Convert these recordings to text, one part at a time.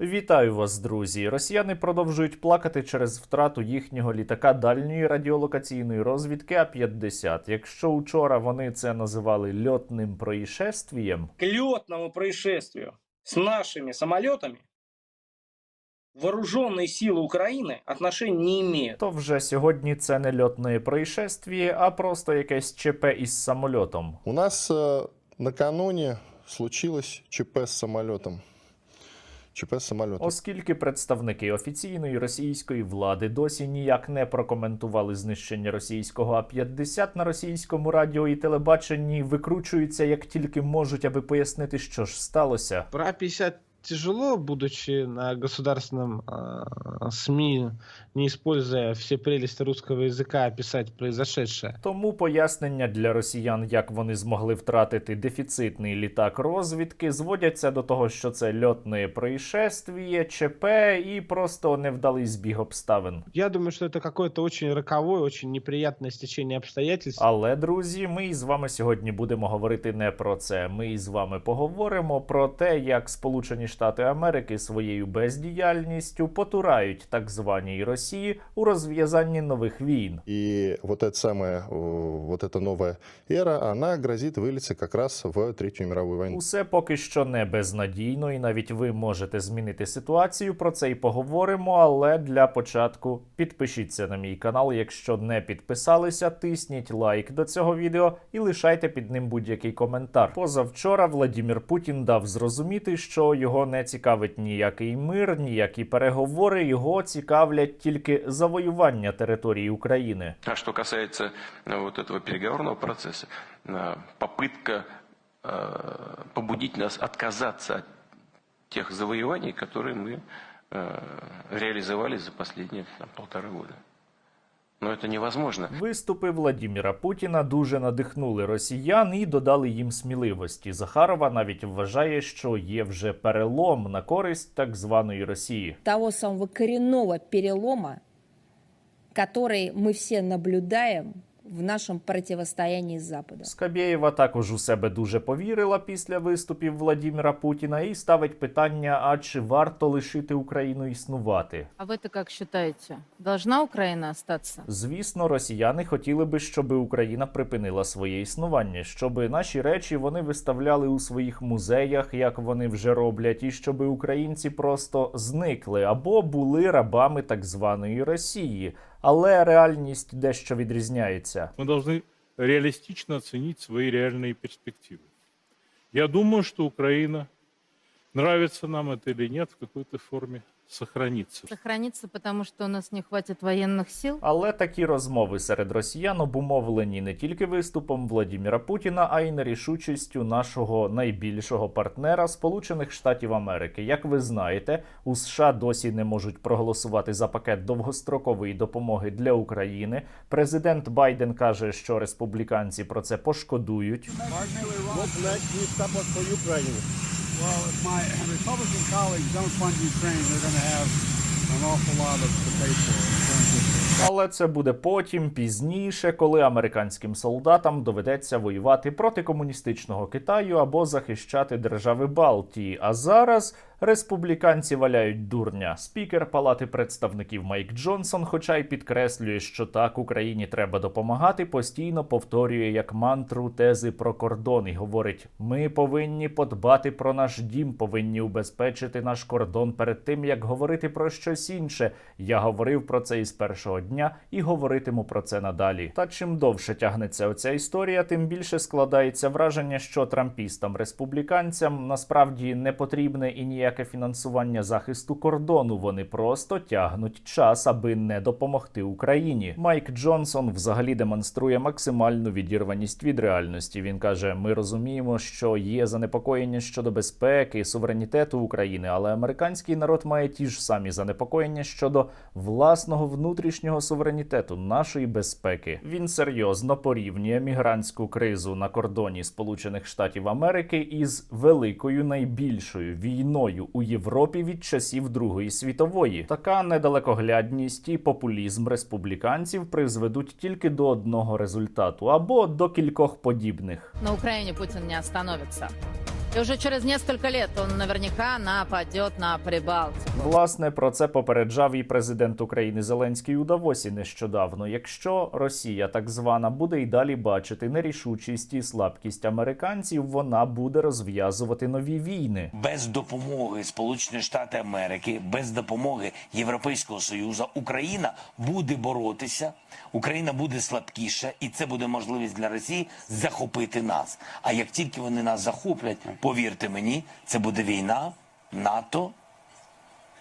Вітаю вас, друзі! Росіяни продовжують плакати через втрату їхнього літака дальньої радіолокаційної розвідки А-50. Якщо учора вони це називали льотним происшествієм, к летному происшествию с нашими самолетами вооруженные силы Украины отношения не имеют. то вже сьогодні це не льотне происшествіє, а просто якесь ЧП із самольотом. У нас э, накануне случилось ЧП с самолетом. ЧП с. Оскільки представники офіційної російської влади досі ніяк не прокоментували знищення російського А-50 на російському радіо і телебаченні, викручуються як тільки можуть, аби пояснити, що ж сталося. Про А-50 тяжело, будучи на государственном э, СМИ, не используя все прелести русского языка, описать произошедшее. Тому пояснення для росіян, як вони змогли втратити дефіцитний літак розвідки, зводяться до того, що це льотне происшествіє, ЧП і просто невдалий збіг обставин. Я думаю, что это какое-то очень роковое, очень неприятное стечение обстоятельств. Але, друзі, ми із вами сьогодні будемо говорити не про це. Ми із вами поговоримо про те, як Сполучені Штати Америки своєю бездіяльністю потурають так званій Росії у розв'язанні нових війн. И вот эта самая, э, вот эта новая эра, она грозит вылиться как раз в Третью мировую войну. Усе поки що не безнадійно, і навіть ви можете змінити ситуацію. Про це і поговоримо. Але для початку підпишіться на мій канал. Якщо не підписалися, тисніть лайк до цього відео і лишайте під ним будь-який коментар. Позавчора Владімір Путін дав зрозуміти, що його не цікавить ніякий мир, ніякі переговори. Його цікавлять тільки завоювання території України. А что касается э, вот этого переговорного процесса, э, попытка э, побудить нас отказаться от тех завоеваний, которые мы э, реализовали за последние там, полтора года. Но это невозможно. Виступи Владіміра Путіна дуже надихнули росіян і додали їм сміливості. Захарова навіть вважає, що є вже перелом на користь так званої Росії. того самого коренного перелома, который мы все наблюдаем в нашем противостоянии с Западом. Скабєєва також у себе дуже повірила після виступів Владіміра Путіна і ставить питання: а чи варто лишити Україну існувати? А вы-то как считаете, должна Украина остаться? Звісно, росіяни хотіли би, щоб Україна припинила своє існування, щоб наші речі вони виставляли у своїх музеях, як вони вже роблять, і щоб українці просто зникли або були рабами так званої Росії Але реальність дещо відрізняється. мы должны реалистично оценить свои реальные перспективы. Я думаю, что Украина, нравится нам это или нет, в какой-то форме сохранится. Сохранится, потому что у нас не хватит военных сил? Але такі розмови серед росіян обумовлені не тільки виступом Владіміра Путіна, а й нерішучістю нашого найбільшого партнера Сполучених Штатів Америки. Як ви знаєте, у США досі не можуть проголосувати за пакет довгострокової допомоги для України. Президент Байден каже, що республіканці про це пошкодують. Well, if my Republican colleagues don't fund Ukraine, they're going to have an awful lot of Але це буде потім, пізніше, коли американським солдатам доведеться воювати проти комуністичного Китаю або захищати держави Балтії. А зараз республіканці валяють дурня. Спікер Палати представників Майк Джонсон, хоча й підкреслює, що так Україні треба допомагати, постійно повторює як мантру тези про кордон і говорить: ми повинні подбати про наш дім, повинні убезпечити наш кордон перед тим, як говорити про щось інше. Я говорив про це із першого дня і говоритиму про це надалі. Та чим довше тягнеться оця історія, тим більше складається враження, що трампістам республіканцям насправді не потрібне і ніяке фінансування захисту кордону. Вони просто тягнуть час, аби не допомогти Україні. Майк Джонсон взагалі демонструє максимальну відірваність від реальності. Він каже: Ми розуміємо, що є занепокоєння щодо безпеки, суверенітету України, але американський народ має ті ж самі занепокоєння щодо власного внутрішнього суверенітету, нашої безпеки. Він серйозно порівнює мігрантську кризу на кордоні Сполучених Штатів Америки із великою найбільшою війною у Європі від часів Другої світової. Така недалекоглядність і популізм республіканців призведуть тільки до одного результату або до кількох подібних. На Украине Путин не остановится. И уже через несколько лет он наверняка нападет на Прибалтику. Власне, про це попереджав і президент України Зеленський у Давосі нещодавно. Якщо Росія так звана буде й далі бачити нерішучість і слабкість американців, вона буде розв'язувати нові війни. без допомоги Сполучених Штатів Америки, без допомоги Європейського Союзу Україна буде боротися, Україна буде слабкіша, і це буде можливість для Росії захопити нас. А як тільки вони нас захоплять, повірте мені, це буде війна НАТО,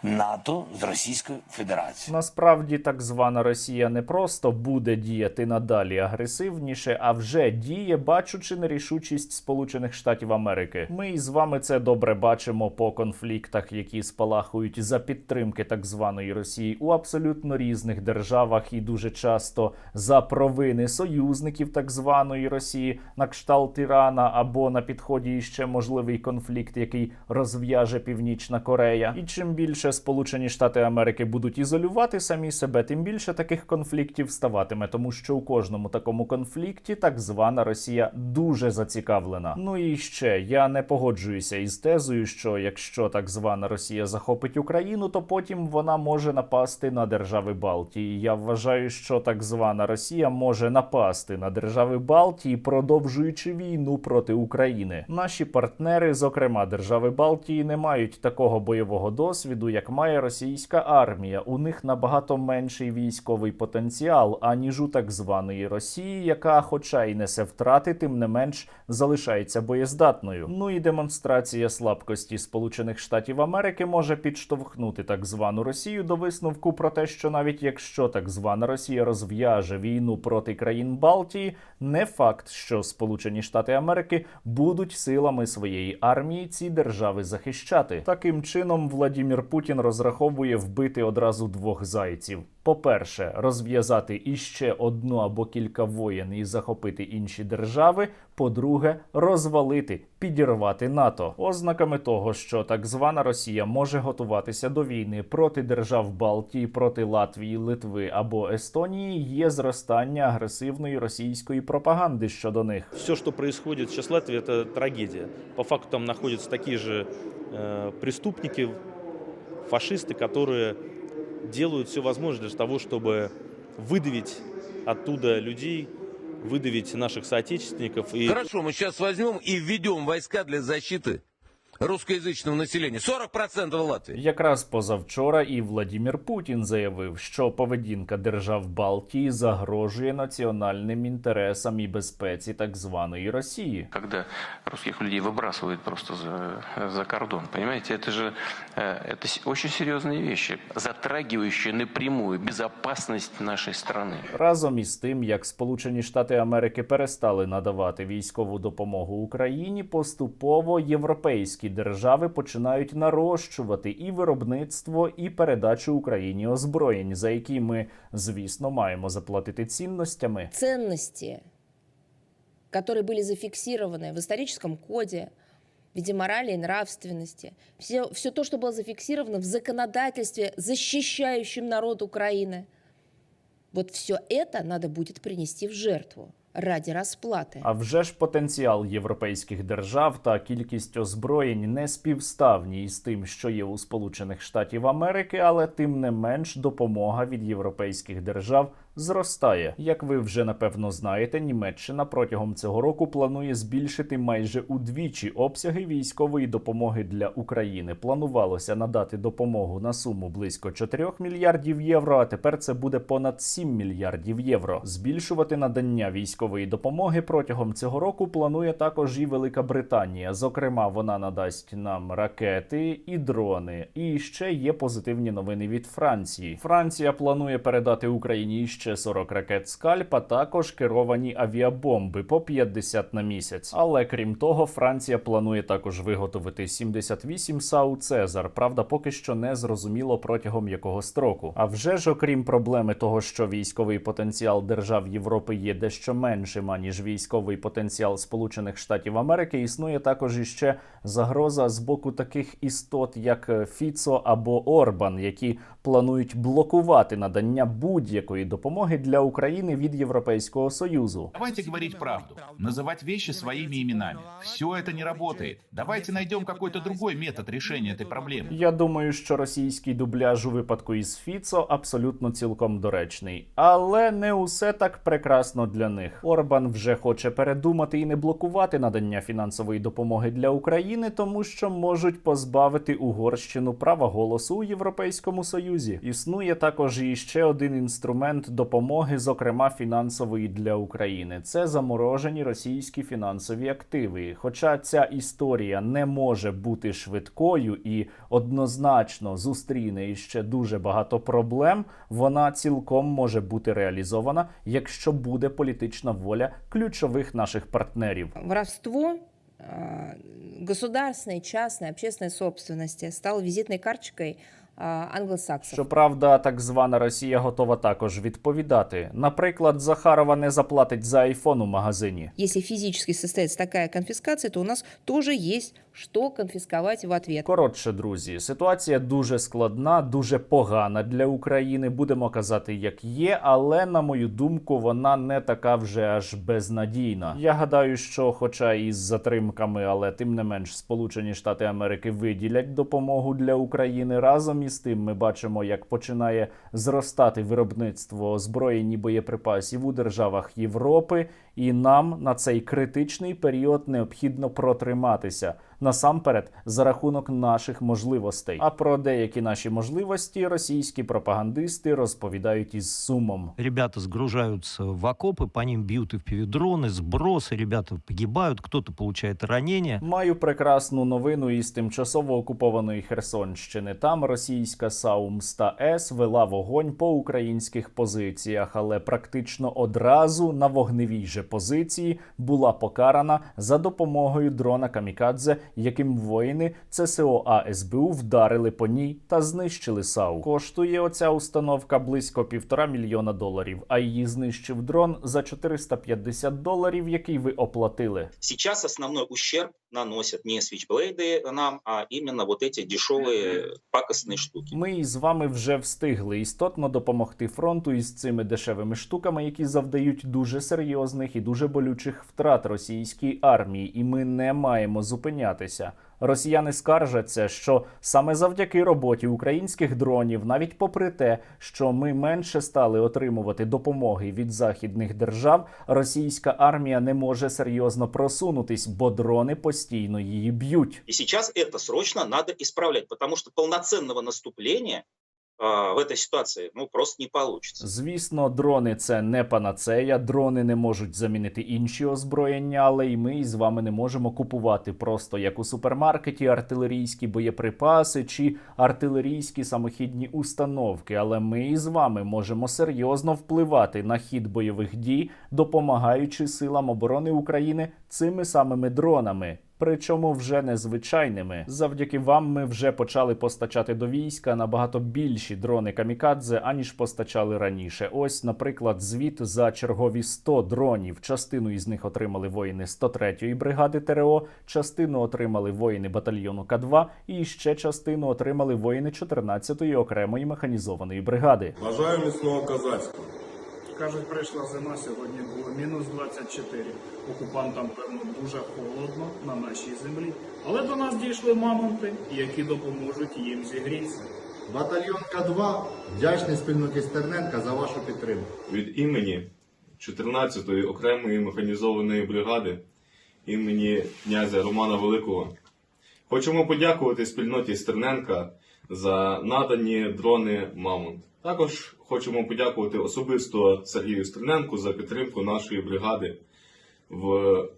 НАТО з Російською Федерацією. Насправді, так звана Росія не просто буде діяти надалі агресивніше, а вже діє, бачучи нерішучість Сполучених Штатів Америки. Ми із вами це добре бачимо по конфліктах, які спалахують за підтримки так званої Росії у абсолютно різних державах, і дуже часто за провини союзників так званої Росії на кшталт Ірана або на підході іще можливий конфлікт, який розв'яже Північна Корея. І чим більше Сполучені Штати Америки будуть ізолювати самі себе, тим більше таких конфліктів ставатиме, тому що у кожному такому конфлікті так звана Росія дуже зацікавлена. Ну і ще я не погоджуюся із тезою, що якщо так звана Росія захопить Україну, то потім вона може напасти на держави Балтії. Я вважаю, що так звана Росія може напасти на держави Балтії, продовжуючи війну проти України. Наші партнери, зокрема держави Балтії, не мають такого бойового досвіду, як має російська армія. У них набагато менший військовий потенціал, аніж у так званої Росії, яка, хоча й несе втрати, тим не менш залишається боєздатною. Ну і демонстрація слабкості Сполучених Штатів Америки може підштовхнути так звану Росію до висновку про те, що навіть якщо так звана Росія розв'яже війну проти країн Балтії, не факт, що Сполучені Штати Америки будуть силами своєї армії ці держави захищати. Таким чином, Владімір Путін розраховує вбити одразу двох зайців. По-перше, розв'язати іще одну або кілька воєн і захопити інші держави. По-друге, розвалити, підірвати НАТО. Ознаками того, що так звана Росія може готуватися до війни проти держав Балтії, проти Латвії, Литви або Естонії, є зростання агресивної російської пропаганди щодо них. Все, что происходит сейчас в Латвии, это трагедия. По факту там находятся такие же э, преступники, фашисты, которые делают все возможное для того, чтобы выдавить оттуда людей, выдавить наших соотечественников. И Хорошо, мы сейчас возьмем и введем войска для защиты русскоязычного населения. 40% Латвии. Якраз позавчора і Владімір Путін заявив, що поведінка держав Балтії загрожує національним інтересам і безпеці так званої Росії. Когда русских людей выбрасывают просто за, за кордон, понимаете, это же э, это с- очень серьезные вещи, затрагивающие напрямую безопасность нашей страны. Разом із тим, як Сполучені Штати Америки перестали надавати військову допомогу Україні, поступово європейські держави починають нарощувати і виробництво, і передачу Україні озброєнь, за які ми, звісно, маємо заплатити цінностями. Ценности, которые были зафиксированы в историческом коде, в виде морали и нравственности, все, все то, что было зафиксировано в законодательстве, защищающем народ Украины, вот все это надо будет принести в жертву ради расплаты. А вже ж потенціал європейських держав та кількість озброєнь не співставні із тим, що є у Сполучених Штатів Америки, але тим не менш допомога від європейських держав зростає. Як ви вже напевно знаєте, Німеччина протягом цього року планує збільшити майже удвічі обсяги військової допомоги для України. Планувалося надати допомогу на суму близько 4 мільярдів євро. А тепер це буде понад 7 мільярдів євро. Збільшувати надання військової допомоги протягом цього року планує також і Велика Британія. Зокрема, вона надасть нам ракети і дрони. І ще є позитивні новини від Франції. Франція планує передати Україні ще 40 ракет скальп, а також керовані авіабомби по 50 на місяць. Але крім того, Франція планує також виготовити 78 САУ Цезар. Правда, поки що не зрозуміло протягом якого строку. А вже ж, окрім проблеми того, що військовий потенціал держав Європи є дещо менший, меншим аніж військовий потенціал Сполучених Штатів Америки, існує також іще загроза з боку таких істот, як е, Фіцо або Орбан, які планують блокувати надання будь-якої допомоги для України від Європейського союзу. Давайте говорить правду, называть вещи своими именами. Все это не работает. Давайте найдем какой-то другой метод решения этой проблемы. Я думаю, що російський дубляж у випадку із Фіцо абсолютно цілком доречний, але не усе так прекрасно для них. Орбан вже хоче передумати і не блокувати надання фінансової допомоги для України, тому що можуть позбавити Угорщину права голосу у Європейському Союзі. Існує також і ще один інструмент допомоги, зокрема фінансової для України. Це заморожені російські фінансові активи. Хоча ця історія не може бути швидкою і однозначно зустріне іще дуже багато проблем, вона цілком може бути реалізована, якщо буде політична воля ключових наших партнерів. Воровство государственной, частной, общественной собственности стало визитной карточкой англосаксов. Щоправда, так звана Росія готова також відповідати. Наприклад, Захарова не заплатить за айфон у магазині. Якщо фізично состоїться така конфіскація, то у нас теж есть что конфисковать в ответ. Коротше, друзі, ситуація дуже складна, дуже погана для України. Будемо казати, як є, але на мою думку, вона не така вже аж безнадійна. Я гадаю, що, хоча і з затримками, але тим не менш, Сполучені Штати Америки виділять допомогу для України. Разом із тим, ми бачимо, як починає зростати виробництво озброєнь боєприпасів у державах Європи, і нам на цей критичний період необхідно протриматися насамперед за рахунок наших можливостей. А про деякі наші можливості російські пропагандисти розповідають із сумом. Ребята сгружаются в окопы, по ним бьют и впівдрони, сбросы, ребята погибают, кто-то получает ранения. Маю прекрасну новину із тимчасово окупованої Херсонщини. Там російська Саумста С вела вогонь по українських позиціях, але практично одразу на вогневій же позиції була покарана за допомогою дрона Камікадзе, яким воїни ЦСО АСБУ вдарили по ній та знищили САУ. Коштує оця установка близько півтора мільйона доларів, а її знищив дрон за 450 доларів, який ви оплатили. Сейчас основной ущерб наносят не свичблейды нам, а именно вот эти дешевые пакостные штуки. Ми із вами вже встигли істотно допомогти фронту із цими дешевими штуками, які завдають дуже серйозних і дуже болючих втрат російській армії, і ми не маємо зупинятися. Росіяни скаржаться, що саме завдяки роботі українських дронів, навіть попри те, що ми менше стали отримувати допомоги від західних держав, російська армія не може серйозно просунутись, бо дрони постійно її б'ють. І зараз це срочно треба ісправляти, тому що повноцінного наступлення в этой ситуации ну просто не получится. Звісно, дрони це не панацея. Дрони не можуть замінити інші озброєння, але і ми з вами не можемо купувати просто як у супермаркеті артилерійські боєприпаси чи артилерійські самохідні установки. Але ми із вами можемо серйозно впливати на хід бойових дій, допомагаючи силам оборони України цими самими дронами. Причому вже незвичайними. Завдяки вам ми вже почали постачати до війська набагато більші дрони камікадзе, аніж постачали раніше. Ось, наприклад, звіт за чергові 100 дронів. Частину із них отримали воїни 103-ї бригади ТРО, частину отримали воїни батальйону К2 і ще частину отримали воїни 14-ї окремої механізованої бригади. Бажаю міцного козацтва. Кажуть, прийшла зима, сьогодні було мінус 24. Окупантам, певно, дуже холодно на нашій землі. Але до нас дійшли мамонти, які допоможуть їм зігрітися. Батальйон К2 вдячний спільноті Стерненка за вашу підтримку. Від імені 14-ї окремої механізованої бригади імені князя Романа Великого хочемо подякувати спільноті Стерненка за надані дрони Мамонт. Також хочемо подякувати особисто Сергію Стерненку за підтримку нашої бригади в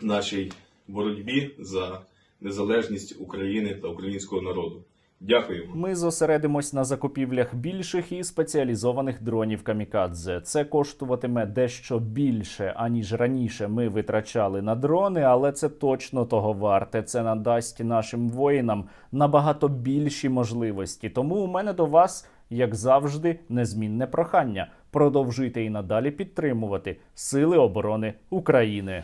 нашій боротьбі за незалежність України та українського народу. Дякуємо. Ми зосередимось на закупівлях більших і спеціалізованих дронів камікадзе. Це коштуватиме дещо більше, аніж раніше ми витрачали на дрони, але це точно того варте. Це надасть нашим воїнам набагато більші можливості. Тому у мене до вас, як завжди, незмінне прохання. Продовжуйте і надалі підтримувати Сили оборони України.